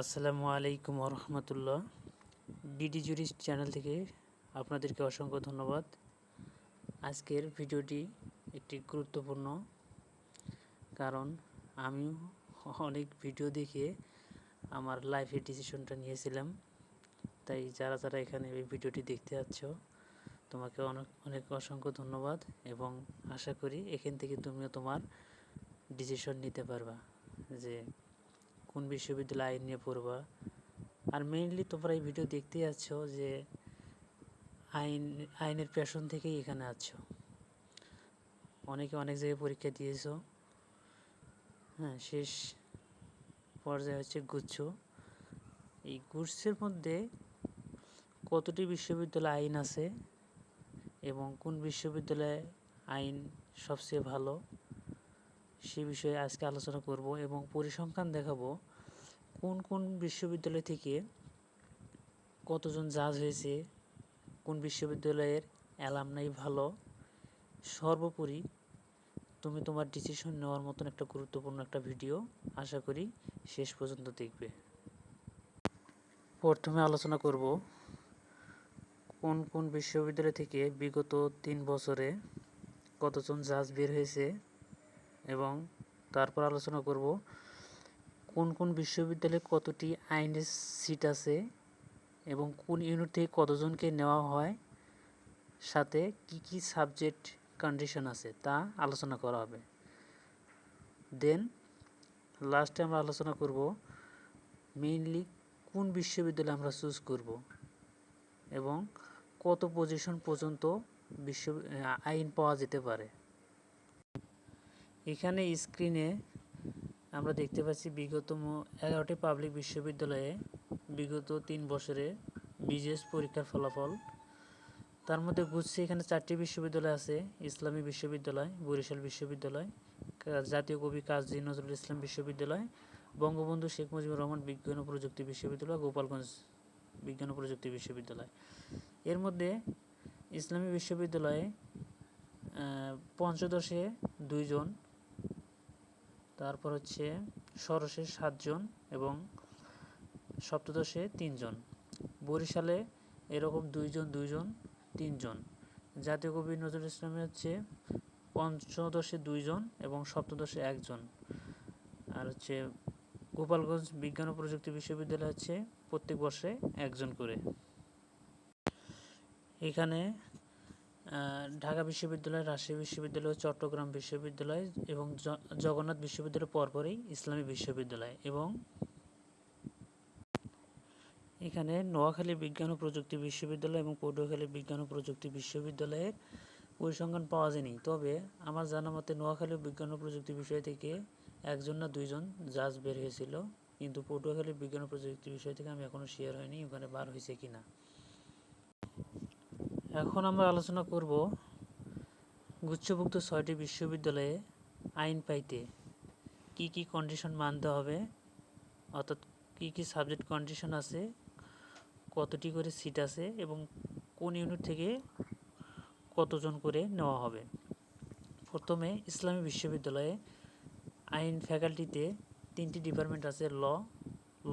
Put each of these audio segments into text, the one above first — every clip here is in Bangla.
আসসালামু আলাইকুম রহমতুল্লাহ ডিডি জুরিস্ট চ্যানেল থেকে আপনাদেরকে অসংখ্য ধন্যবাদ। আজকের ভিডিওটি একটি গুরুত্বপূর্ণ কারণ আমি অনেক ভিডিও দেখে আমার লাইফের ডিসিশনটা নিয়েছিলাম। তাই যারা যারা এখানে এই ভিডিওটি দেখতে যাচ্ছ, তোমাকে অনেক অনেক অসংখ্য ধন্যবাদ এবং আশা করি এখান থেকে তুমিও তোমার ডিসিশন নিতে পারবা যে কোন বিশ্ববিদ্যালয়ে আইন নিয়ে পড়বা। আর মেইনলি তোমরা এই ভিডিও দেখতে যাচ্ছ যে আইন, আইনের প্যাশন থেকেই এখানে আছো। অনেকে অনেক জায়গায় পরীক্ষা দিয়েছ। হ্যাঁ শেষ পর্যায়ে হচ্ছে গুচ্ছ। এই গুচ্ছের মধ্যে কতটি বিশ্ববিদ্যালয় আইন আছে এবং কোন বিশ্ববিদ্যালয়ে আইন সবচেয়ে ভালো? সে বিষয়ে আজকে আলোচনা করব এবং পরিসংখ্যান দেখাবো কোন কোন বিশ্ববিদ্যালয় থেকে কতজন জাজ হয়েছে, কোন বিশ্ববিদ্যালয়ের অ্যালামনাই ভালো। সর্বোপরি তুমি তোমার ডিসিশন নেওয়ার মতন একটা গুরুত্বপূর্ণ একটা ভিডিও আশা করি শেষ পর্যন্ত দেখবে। প্রথমে আলোচনা করব কোন কোন বিশ্ববিদ্যালয় থেকে বিগত তিন বছরে কতজন জাজ বের হয়েছে এবং তারপর আলোচনা করব কোন কোন বিশ্ববিদ্যালয়ে কতটি আইনের সিট আছে এবং কোন ইউনিট থেকে কতজনকে নেওয়া হয়, সাথে কি কি সাবজেক্ট কন্ডিশন আছে তা আলোচনা করা হবে। দেন লাস্টে আমরা আলোচনা করব মেইনলি কোন বিশ্ববিদ্যালয়ে আমরা চুজ করব এবং কত পজিশন পর্যন্ত বিশ্ব আইন পাওয়া যেতে পারে। এখানে স্ক্রিনে আমরা দেখতে পাচ্ছি বিগত এগারোটি পাবলিক বিশ্ববিদ্যালয়ে বিগত তিন বছরে বিজিএস পরীক্ষার ফলাফল। তার মধ্যে গুচ্ছে এখানে চারটি বিশ্ববিদ্যালয় আছে, ইসলামী বিশ্ববিদ্যালয়, বরিশাল বিশ্ববিদ্যালয় জাতীয় কবি কাজী নজরুল ইসলাম বিশ্ববিদ্যালয়, বঙ্গবন্ধু শেখ মুজিবুর রহমান বিজ্ঞান ও প্রযুক্তি বিশ্ববিদ্যালয়, গোপালগঞ্জ বিজ্ঞান ও প্রযুক্তি বিশ্ববিদ্যালয়। এর মধ্যে ইসলামী বিশ্ববিদ্যালয়ে পঞ্চদশে দুইজন তারপর হচ্ছে ষোড়শে সাতজন এবং সপ্তদশে তিনজন। বরিশালে এরকম দুইজন দুইজন, তিনজন। জাতীয় কবি নজরুল ইসলামে হচ্ছে পঞ্চদশে দুইজন এবং সপ্তদশে একজন। আর হচ্ছে গোপালগঞ্জ বিজ্ঞান ও প্রযুক্তি বিশ্ববিদ্যালয় হচ্ছে প্রত্যেক বর্ষে একজন করে। এখানে ঢাকা বিশ্ববিদ্যালয়, রাজশাহী বিশ্ববিদ্যালয়, চট্টগ্রাম বিশ্ববিদ্যালয় এবং জগন্নাথ বিশ্ববিদ্যালয় পরপরই ইসলামী বিশ্ববিদ্যালয় এবং এখানে নোয়াখালী বিজ্ঞান ও প্রযুক্তি বিশ্ববিদ্যালয় এবং পটুয়াখালী বিজ্ঞান ও প্রযুক্তি বিশ্ববিদ্যালয়ের পরিসংখ্যান পাওয়া যায়নি। তবে আমার জানা মতে নোয়াখালী বিজ্ঞান ও প্রযুক্তি বিষয় থেকে একজন না দুইজন জাজ বের হয়েছিল, কিন্তু পটুয়াখালী বিজ্ঞান ও প্রযুক্তি বিষয় থেকে আমি এখনও শেয়ার হয়নি ওখানে বার হয়েছে কিনা। এখন আমরা আলোচনা করব গুচ্ছভুক্ত ছয়টি বিশ্ববিদ্যালয়ে আইন পাইতে কি কি কন্ডিশন মানতে হবে, অর্থাৎ কি কি সাবজেক্ট কন্ডিশন আছে, কতটি করে সিট আছে এবং কোন ইউনিট থেকে কতজন করে নেওয়া হবে। প্রথমে ইসলামী বিশ্ববিদ্যালয়ে আইন ফ্যাকাল্টিতে তিনটি ডিপার্টমেন্ট আছে law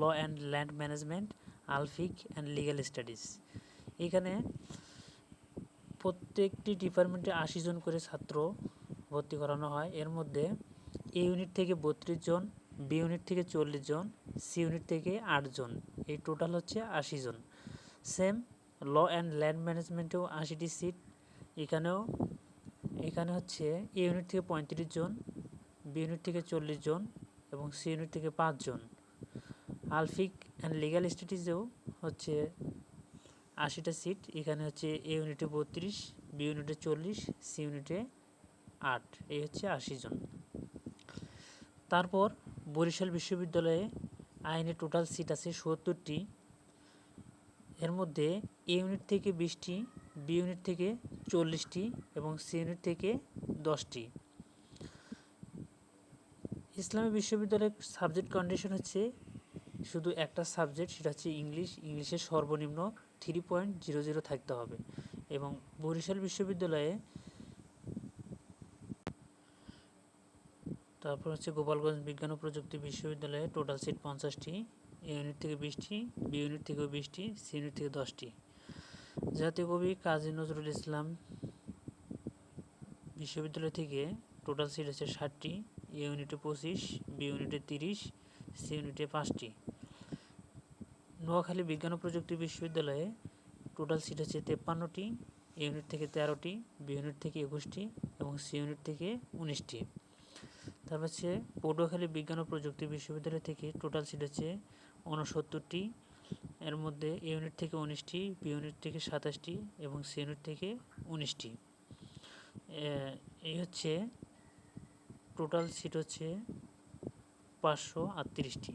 law and land management আলফিক and legal studies এখানে প্রত্যেকটি ডিপার্টমেন্টে আশি জন করে ছাত্র ভর্তি করানো হয়। এর মধ্যে এ ইউনিট থেকে বত্রিশ জন বি ইউনিট থেকে চল্লিশ জন সি ইউনিট থেকে আটজন এই টোটাল হচ্ছে আশি জন। সেম ল অ্যান্ড ল্যান্ড ম্যানেজমেন্টেও আশিটি সিট এখানেও, এখানে হচ্ছে এ ইউনিট থেকে পঁয়ত্রিশ জন বি ইউনিট থেকে চল্লিশ জন এবং সি ইউনিট থেকে পাঁচজন আলফিক অ্যান্ড লিগাল স্টাডিজেও হচ্ছে আশিটা সিট এখানে হচ্ছে এ ইউনিটে বত্রিশ বি ইউনিটে চল্লিশ সি ইউনিটে আট, এই হচ্ছে আশি জন। তারপর বরিশাল বিশ্ববিদ্যালয়ে আইনে টোটাল সিট আছে সত্তরটি। এর মধ্যে এ ইউনিট থেকে বিশটি বি ইউনিট থেকে চল্লিশটি এবং সি ইউনিট থেকে দশটি। ইসলামী বিশ্ববিদ্যালয়ের সাবজেক্ট কন্ডিশন হচ্ছে শুধু একটা সাবজেক্ট সেটা হচ্ছে ইংলিশ ইংলিশের সর্বনিম্ন থ্রি পয়েন্ট জিরো জিরো থাকতে হবে। এবং বরিশাল বিশ্ববিদ্যালয়ে তারপর হচ্ছে গোপালগঞ্জ বিজ্ঞান ও প্রযুক্তি বিশ্ববিদ্যালয়ে টোটাল সিট পঞ্চাশটি এ ইউনিট থেকে বিশটি বি ইউনিট থেকেও বিশটি সি ইউনিট থেকে দশটি। জাতীয় কবি কাজী নজরুল ইসলাম বিশ্ববিদ্যালয় থেকে টোটাল সিট আছে ষাটটি এ ইউনিটে পঁচিশ বি ইউনিটে তিরিশ সি ইউনিটে পাঁচটি। নোয়াখালী বিজ্ঞান ও প্রযুক্তি বিশ্ববিদ্যালয়ে টোটাল সিট আছে তেপ্পান্নটি, এ ইউনিট থেকে তেরোটি, বি ইউনিট থেকে একুশটি এবং সি ইউনিট থেকে উনিশটি। তারপর হচ্ছে পটুয়াখালী বিজ্ঞান ও প্রযুক্তি বিশ্ববিদ্যালয় থেকে টোটাল সিট আছে ঊনসত্তরটি, এর মধ্যে এ ইউনিট থেকে উনিশটি, বি ইউনিট থেকে সাতাশটি এবং সি ইউনিট থেকে উনিশটি। এই হচ্ছে টোটাল সিট হচ্ছে পাঁচশো আটত্রিশটি।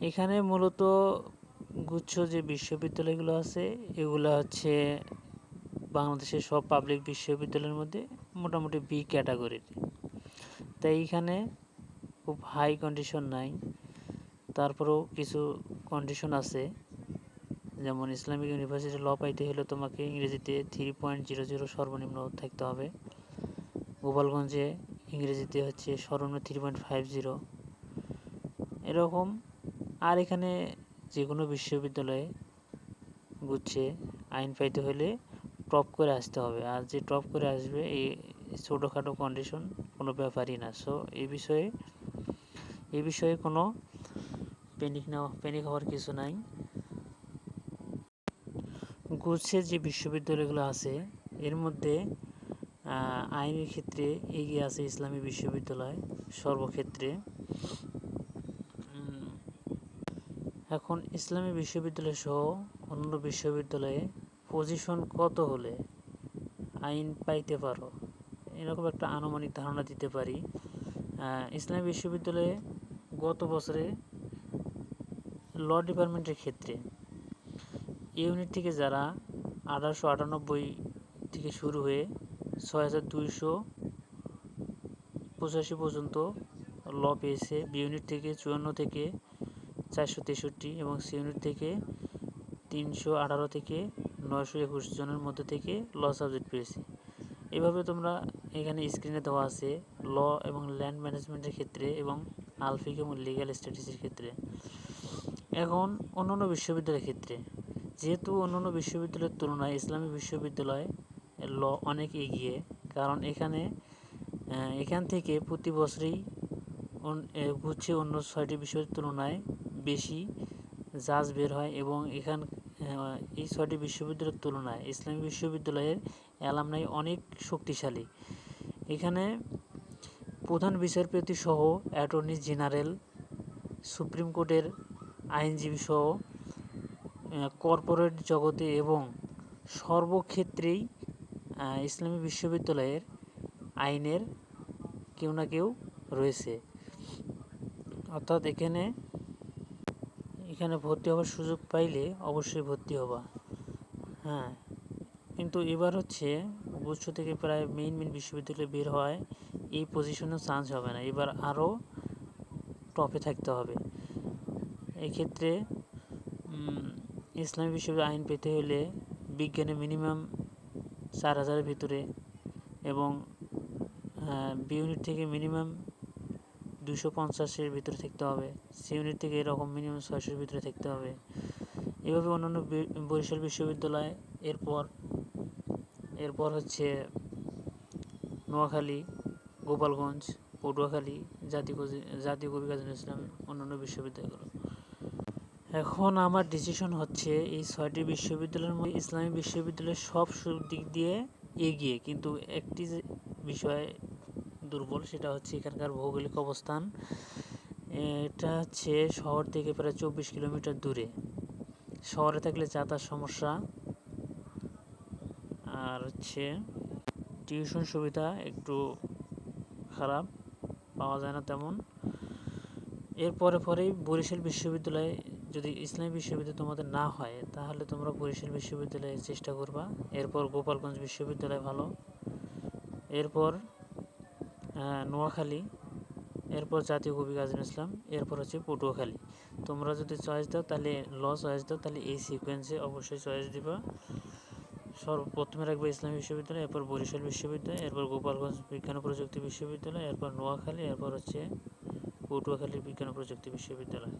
এখানে মূলত গুচ্ছ যে বিশ্ববিদ্যালয়গুলো আছে, এগুলো হচ্ছে বাংলাদেশের সব পাবলিক বিশ্ববিদ্যালয়ের মধ্যে মোটামুটি বি ক্যাটাগরির তাই এখানে খুব হাই কন্ডিশন নাই। তারপরেও কিছু কন্ডিশন আছে। যেমন ইসলামিক ইউনিভার্সিটি ল পাইতে হলে তোমাকে ইংরেজিতে থ্রি পয়েন্ট জিরো জিরো সর্বনিম্ন থাকতে হবে। গোপালগঞ্জে ইংরেজিতে হচ্ছে সর্বনিম্ন থ্রি পয়েন্ট ফাইভ জিরো এরকম আর এখানে যে কোনো বিশ্ববিদ্যালয়ে গুচ্ছে আইন পাইতে হলে টপ করে আসতে হবে। আর যে টপ করে আসবে, এই ছোটোখাটো কন্ডিশন কোনো ব্যাপারই না। সো এই বিষয়ে এই বিষয়ে কোনো প্যানিক নেওয়া প্যানিক হওয়ার কিছু নাই। গুচ্ছের যে বিশ্ববিদ্যালয়গুলো আছে, এর মধ্যে আইনের ক্ষেত্রে এগিয়ে আছে ইসলামী বিশ্ববিদ্যালয় সর্বক্ষেত্রে। এখন ইসলামী বিশ্ববিদ্যালয় সহ অন্য বিশ্ববিদ্যালয়ে পজিশন কত হলে আইন পাইতে পারো? এরকম একটা আনুমানিক ধারণা দিতে পারি। ইসলামী বিশ্ববিদ্যালয়ে গত বছরে ল ডিপার্টমেন্টের ক্ষেত্রে ইউনিট থেকে যারা আঠারোশো আটানব্বই থেকে শুরু হয়ে ছয় হাজার দুইশো পঁচাশি পর্যন্ত ল পেয়েছে, বি ইউনিট থেকে চুয়ান্ন থেকে চারশো তেষট্টি এবং সি ইউনিট থেকে তিনশো আঠারো থেকে নয়শো একুশ জনের মধ্যে থেকে ল সাবজেক্ট পেয়েছি। এভাবে তোমরা এখানে স্ক্রিনে দেওয়া আছে ল এবং ল্যান্ড ম্যানেজমেন্টের ক্ষেত্রে এবং আলফিক এবং লিগ্যাল স্টাডিজের ক্ষেত্রে। এখন অন্যান্য বিশ্ববিদ্যালয়ের ক্ষেত্রে। যেহেতু অন্যান্য বিশ্ববিদ্যালয়ের তুলনায় ইসলামী বিশ্ববিদ্যালয় ল অনেক এগিয়ে, কারণ এখানে এখান থেকে প্রতি বছরেই গুচ্ছে অন্য ছয়টি বিষয়ের তুলনায় বেশি জাজ বের হয় এবং এখান এই ছয়টি বিশ্ববিদ্যালয়ের তুলনায় ইসলামী বিশ্ববিদ্যালয়ের অ্যালামনাই অনেক শক্তিশালী। এখানে প্রধান বিচারপতি সহ অ্যাটর্নি জেনারেল, সুপ্রিম কোর্টের আইনজীবী সহ কর্পোরেট জগতে এবং সর্বক্ষেত্রেই ইসলামী বিশ্ববিদ্যালয়ের আইনের কেউ না কেউ রয়েছে। অর্থাৎ এখানে এখানে ভর্তি হওয়ার সুযোগ পাইলে অবশ্যই ভর্তি হবা। হ্যাঁ কিন্তু এবার হচ্ছে গুচ্ছ থেকে প্রায় মেইন মেইন বিশ্ববিদ্যালয়ে বের হয় এই পজিশনেও চান্স হবে না। এবার আরও টপে থাকতে হবে। এক্ষেত্রে ইসলামী বিশ্ববিদ্যালয় আইন পেতে হলে বিজ্ঞানে মিনিমাম চার হাজারের ভিতরে এবং বি ইউনিট থেকে মিনিমাম দুশো পঞ্চাশের ভিতরে থাকতে হবে। সি ইউনিট থেকে এরকম মিনিমাম ছয়শোর ভিতরে থাকতে হবে। এভাবে অন্যান্য বরিশাল বিশ্ববিদ্যালয়, এরপর এরপর হচ্ছে নোয়াখালী, গোপালগঞ্জ, পটুয়াখালী, জাতীয় জাতীয় কবি কাজী ইসলাম, অন্যান্য বিশ্ববিদ্যালয়গুলো। এখন আমার ডিসিশন হচ্ছে এই ছয়টি বিশ্ববিদ্যালয়ের মধ্যে ইসলামী বিশ্ববিদ্যালয়ের সব দিক দিয়ে এগিয়ে। কিন্তু একটি বিষয় দুর্বল, সেটা হচ্ছে এখানকার ভৌগোলিক অবস্থান। এটা হচ্ছে শহর থেকে প্রায় চব্বিশ কিলোমিটার দূরে। শহরে থাকলে যাতায়াত সমস্যা। আর হচ্ছে টিউশন সুবিধা একটু খারাপ, পাওয়া যায় না তেমন। এরপরে পরেই বরিশাল বিশ্ববিদ্যালয়ে, যদি ইসলামী বিশ্ববিদ্যালয় তোমাদের না হয়, তাহলে তোমরা বরিশাল বিশ্ববিদ্যালয়ে চেষ্টা করবা। এরপর গোপালগঞ্জ বিশ্ববিদ্যালয় ভালো। এরপর নোয়াখালী, এরপর জাতীয় কবি কাজী ইসলাম, এরপর হচ্ছে পটুয়াখালী। তোমরা যদি চয়েস দাও, তাহলে ল চয়েস দাও, তাহলে এই সিকোয়েন্সে অবশ্যই চয়েস দিবা। সর্বপ্রথমে রাখবে ইসলামী বিশ্ববিদ্যালয়, এরপর বরিশাল বিশ্ববিদ্যালয়, এরপর গোপালগঞ্জ বিজ্ঞান ও প্রযুক্তি বিশ্ববিদ্যালয়, এরপর নোয়াখালী, এরপর হচ্ছে পটুয়াখালী বিজ্ঞান ও প্রযুক্তি বিশ্ববিদ্যালয়।